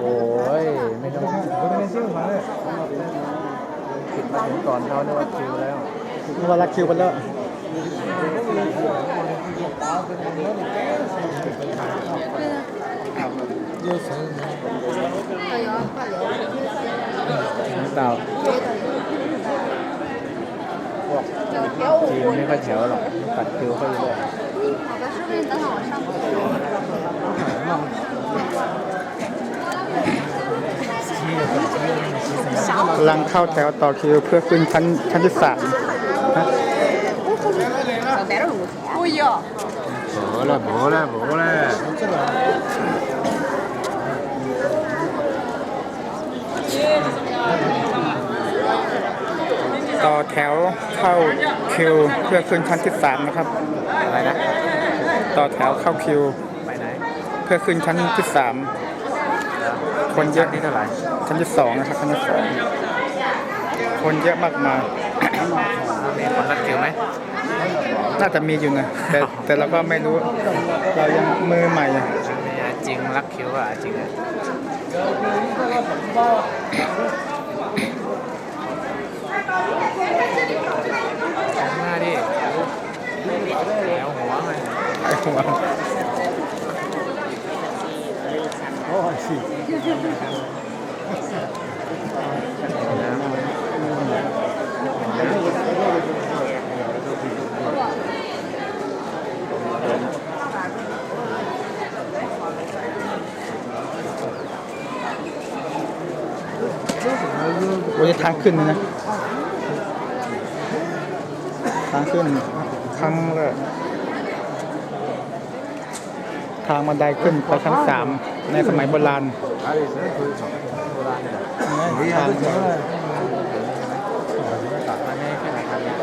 โอ้ยไม่ต้องปิดมาถึงก่อนเขานึกว่าคิวแล้วนึกว่ารักคิวไปแล้วเต่าพวกจีนไม่ค่อยแถวหรอกตัดคิวเขาอยู่เลย กำลังเข้าแถวต่อคิวเพื่อขึ้นชั้นชั้นที่สามนะ不要。โบละโบละโบละต่อแถวเข้าคิวเพื่อขึ้นชั้นที่สามนะครับ อะไรนะ ต่อแถวเข้าคิว ไปไหนเพื่อขึ้นชั้นที่สามคนเยอะที่เท่าไหร่ชั้นที่สองนะครับชั้นที่สอง คนเยอะมากมายมีคนรัดคิวไหมน่าจะมีอยู่นะ แต่แต่เราก็ไม่รู้ เรายังมือใหม่มีจริงรักคิวอะจริงอะหน้าดิแล้วหัวไงไอ้หัว วันนี้ทางขึ้นนะ ทางขึ้นครั้งแรกทางบันไดขึ้นไปชั้นสามในสมัยโบราณโบราณเนี่ยทางมันไม่ขึ้นอาคารเนี่ย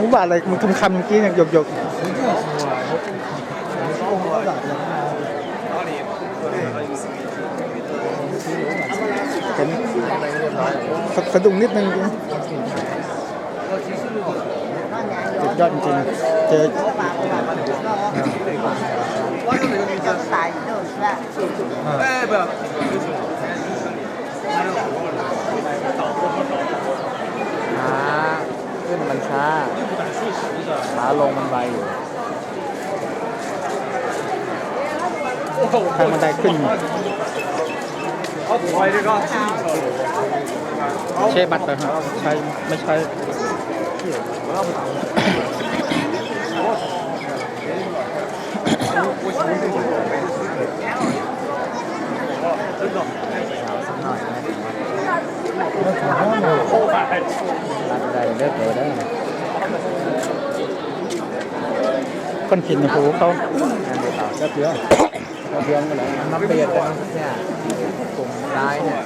มึงว่าอะไรมึงทำคำเมื่อกี้เนี่ยหยกหยกสะสะดุ้งนิดนึงสุดยอดจริงๆเจอช้า ขึ้นมันช้าขาลงมันไวอยู่ทางบันไดขึ้น ใช้บัตรเหรอครับใช้ไม่ใช้ สักหน่อยนะรัด ได้เลิกเลยได้ก้อนหินหูเขางานเดือดเปล่าเดือดเดือดเดือดกันเลยมาเบียดกันเนี่ยกลุ่มร้ายเนี่ย